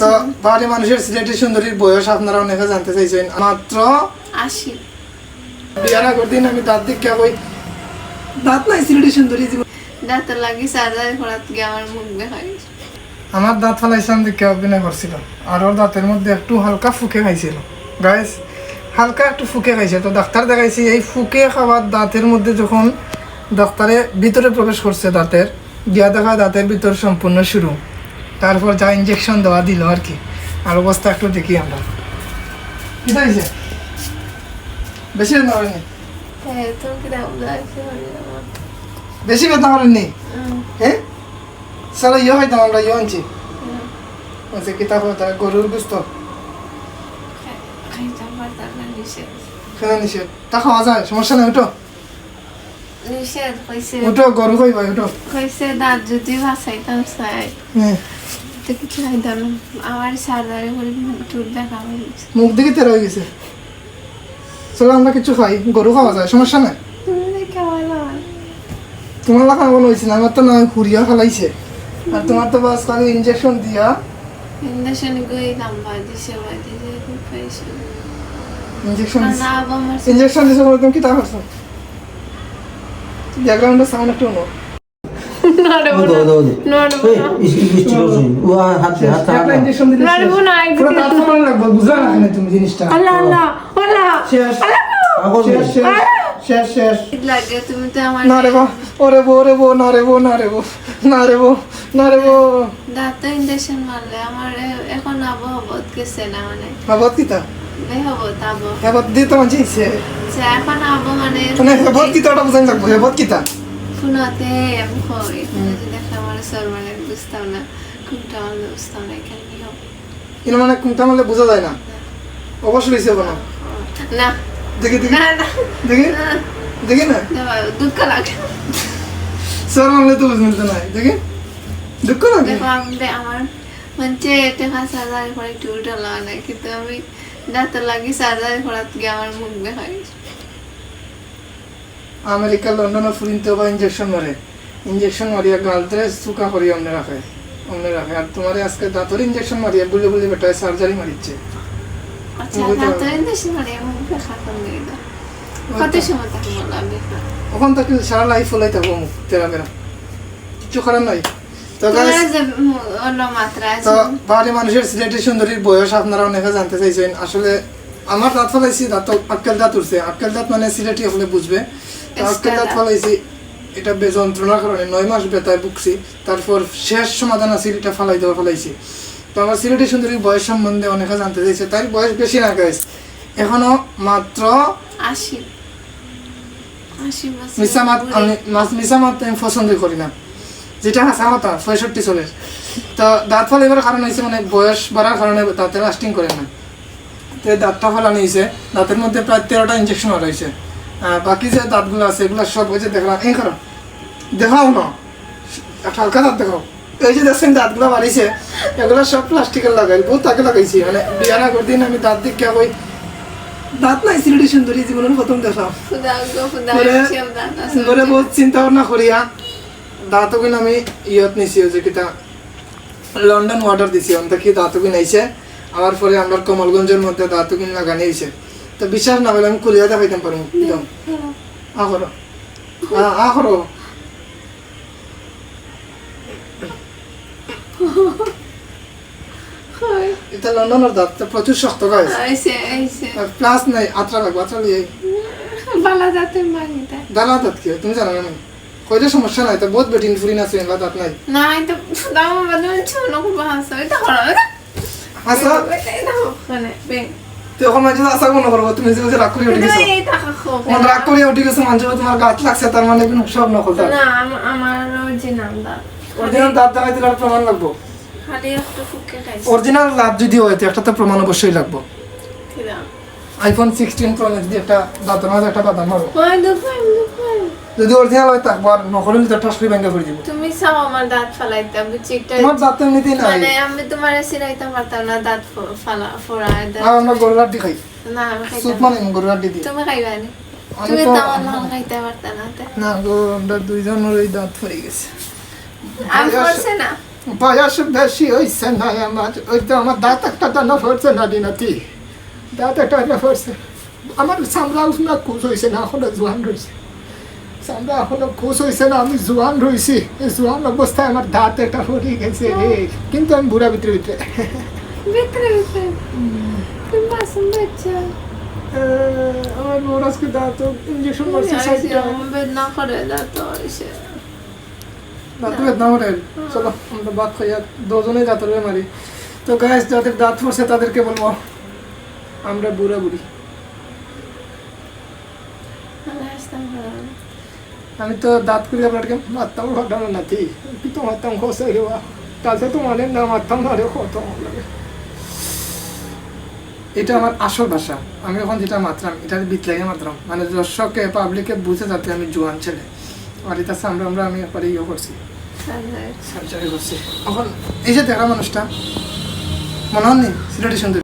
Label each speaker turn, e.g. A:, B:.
A: তো বাড়ি মানুষের সিলেটি সুন্দরীর বয়স আপনারা অনেকে জানতে চাইছেন। মাত্র
B: আশি।
A: বিয়ার আগের দিন আমি দাঁত দিকে কই দাঁত নাই সিলেটি সুন্দরী জীবন।
B: দাঁতের লাগি সার্জারি করাত গিয়ে আমার মুখ দেখাই
A: আমার দাঁত ফালাইছিলাম দিকে অভিনয় করছিল আর ওর দাঁতের মধ্যে একটু হালকা ফুকে খাইছিল। গাইস হালকা একটু ফুকে খাইছে। তো ডাক্তার দেখাইছি এই ফুকে খাওয়ার দাঁতের মধ্যে যখন ডাক্তারে ভিতরে প্রবেশ করছে দাঁতের গিয়া দেখা দাঁতের ভিতর সম্পূর্ণ শুরু। তারপর যা ইঞ্জেকশন দেওয়া দিল আর কি। আর অবস্থা একটু দেখি আমরা। কি হয়েছে? বেশি ব্যথা করেনি?
B: কি লাগছে
A: বেশি ব্যথা করেনি হ্যাঁ? চলো ইয়ে হয়তো আমরা ইয়ে আনছি। বলছে কিতাব হতো গরুর গুস্ত।
B: খাইতাম নিষেধ।
A: তা খাওয়া যায় সমস্যা নেই উঠো
B: নিষেধ কইছে।
A: উঠো গরু খাইবা উঠো।
B: কইছে দাঁত যদি ভাসাইতাম চাই তো কিছু খাইতাম আমার সার্জারি করে টুট দেখা হয়েছে
A: মুখ দিকে তেরো হয়ে গেছে। চলো আমরা কিছু খাই গরু খাওয়া যায় সমস্যা নাই। তোমার লাগা বলা হয়েছে না আমার তো না ঘুরিয়া ফেলাইছে। আর তোমার তো বাস খালি ইঞ্জেকশন দিয়া।
B: ইন্ডাকশন গইলাম বাদিছে বাদিছে খুব পাইছে
A: ইঞ্জেকশন
B: না আবার
A: দিছে তুমি কি তা করছ? ব্যাকগ্রাউন্ডে সাউন্ড একটু নো। দাঁত
B: ইঞ্জেকশন মারলে আমার এখন আবহাওয়া গেছে না মানে।
A: বাবত কিতা হেবত দিতে মানছি সে
B: যে এখন আবো মানে
A: মানে হেবত কিতা ওটা বুঝাই লাগবো হেবত কিতা
B: ফোনতে আমি কই যদি আমার সর মানে বুঝতাম না কোনটা আমি বুঝতাম না এখানে কি হবে?
A: কিন্তু মানে কোনটা মানে বোঝা যায় না? অবশ্যই কোনো
B: না।
A: দেখি দেখি। দেখি। দেখি না?
B: দুঃখ লাগে।
A: স্যার মানলে তো বুঝ মিলতে নাই। দেখি। দুঃখ লাগে।
B: দেখো আমার মানে টেকা সার্জারি করে একটু উল্টো লাগা কিন্তু আমি লাগি সার্জারি করাত গিয়ে আমার মুখ
A: আমেরিকা লন্ডন ফুরিনতে বা ইঞ্জেকশন মারে। ইঞ্জেকশন মারিয়া গালতে করি অমনে রাখে অমনে রাখে আর তোমার আজকে দাঁতর ইঞ্জেকশন মারিয়া বলে বলে বেটায় সার্জারি মারিচ্ছে। ওখান থেকে সারা লাইফ ফলাই থাকব মুখ তেরা বেরা। কিছু করার নাই। তো বাড়ি মানুষের সিলেটি সুন্দরীর বয়স আপনারা অনেকে জানতে চাইছেন। আসলে আমার দাঁত ফলাইছি দাঁত দাঁত উঠছে। দাঁত মানে সিলেটি হলে বুঝবে। দাঁত। ফলাইছি এটা যন্ত্রণার কারণে নয় মাস বেতায় ভুগছি। তারপর শেষ সমাধান আছে এটা ফালাই দেওয়া ফালাইছি। তো আমার সিলেটি সুন্দরীর বয়স সম্বন্ধে অনেকে জানতে চাইছে। তার বয়স বেশি না গাইস এখনও মাত্র
B: আশি।
A: আমি মাছ মিসামাত আমি পছন্দ করি না। যেটা হাসা কথা পঁয়ষট্টি চলে তো দাঁত ফলাইবার কারণ হয়েছে মানে বয়স বাড়ার কারণে দাঁতে লাস্টিং করে না। তো দাঁতটা ফলানো হয়েছে দাঁতের মধ্যে প্রায় তেরোটা ইঞ্জেকশন মারা হয়েছে বাকি যে দাঁতগুলো আছে এগুলো সব হয়েছে দেখলাম এই করো দেখাও না? একটা হালকা দাঁত দেখাও। এই যে দেখছেন দাঁতগুলো বাড়িছে এগুলো সব প্লাস্টিকের লাগাই বহুত তাকে লাগাইছি মানে বিয়ার আগের দিন আমি দাঁত দিকে কই দাঁত নাই সিলেটি সুন্দরী জীবনের প্রথম দেখা করে
B: আছে।
A: করে বহুত চিন্তা ভাবনা করিয়া দাঁত কিন আমি ইয়ত নিছি যে কিতা লন্ডন অর্ডার দিছি অন্ত কি দাঁত কিন আইছে। আমার পরে আমরা কমলগঞ্জের মধ্যে দাঁত কিন লাগানি আইছে তো বিশ্বাস না হলে আমি খুলিয়া দেখাইতাম পারব একদম। আ করো। আ- করো। এটা লন্ডনের দাঁত তো প্রচুর শক্ত গাছ
B: আইছে আইছে।
A: প্লাস নাই আত্রা লাগবে আত্রা লিয়ে।
B: বালা দাঁতের মাগিটা
A: দাঁড়া দাঁত কি তুমি জানো না কইলে সমস্যা নাই তো বহুত বেটিন ফুরিন আছে এলা দাঁত নাই।
B: না এটা দাম বাদে ছোনো খুব হাসো এটা ওখানে বেং।
A: তো এখন মাঝে আশা কোনো করব তুমি যে যে রাগ করে উঠে গেছো।
B: এই টাকা খো
A: তোমার রাগ করে উঠে গেছে মানুষ তোমার গাছ লাগছে তার মানে কোনো সব নকল
B: না আম- আমার অরিজিনাল দাঁত।
A: অরিজিনাল দাঁত দেখাই দিলে আর প্রমাণ লাগবো।
B: খালি একটু ফুকে খাইছি।
A: অরিজিনাল দাঁত যদি হয় তো একটা তো প্রমাণ অবশ্যই লাগবো আইফোন সিক্সটিন প্রো যদি একটা দাঁতের মাঝে একটা বাদাম মারো যদি অরিজিনাল হয় থাকব আর নকল হলে তো ব্যাঙ্গা করে দিব
B: তুমি চাও আমার দাঁত ফালাইতে? বুঝছি একটা
A: তোমার দাঁত তো এমনিতেই নাই।
B: মানে আমি তোমার সিলাইতে পারতাম না দাঁত ফালা ফোড়ায় দাঁত
A: আর আমরা গরুর হাড্ডি খাই।
B: না আমি খাইতাম
A: সুপ মানে গরুর হাড্ডি দিয়ে।
B: তুমি খাইবা নি?
A: আমি
B: তুমি
A: তো-
B: আমার লাল খাইতে পারতা না।
A: না গো আমরা দুইজনের ওই দাঁত পড়ে গেছে।
B: আমি করছে না?
A: বয়স বেশি হয়েছে না আমার ওই তো আমার দাঁত একটা টানা পড়ছে না দিনাতি। দাঁত একটা পড়ছে। আমার চামড়া না কুচ হয়েছে না এখনও জোয়ান রয়েছে এখনও কুচ হয়েছে না আমি জোয়ান রয়েছি এই জোয়ান অবস্থায় আমার দাঁত একটা গেছে রে। কিন্তু আমি বুড়া ভিতরে ভিতরে।
B: ভিতরে ভিতরে। তুমি মাসুম বাচ্চা।
A: আমার বড় আজকে দাঁত ইঞ্জেকশন মারছে সাইডটা
B: বেদনা করে দাঁত হয়েছে
A: দাঁত বেদনা করে? চলো আমরা বাদ খাইয়া দুজনে দাঁতের মারি তো গায়ে যাদের দাঁত পড়ছে তাদেরকে বলব আমরা বুড়া বুড়ি।
B: আমি
A: তো দাঁত করে আপনাকে মারতাম ঘটানো নাতি। কিন্তু মারতাম খসে রেওয়া তাতে তো মানে না মারতাম না রে কত লাগে। এটা আমার আসল ভাষা। আমি এখন যেটা মাত্রাম এটার বিত লাগে মাত্রাম মানে দর্শককে পাবলিকে বুঝে যাতে আমি জোয়ান ছেলে। আর এটা আমরা আমরা আমি একবারে ইয়ে করছি। সার্জারি করছি। এখন এই যে দেখা মানুষটা মনে হননি? সিলেটি সুন্দর।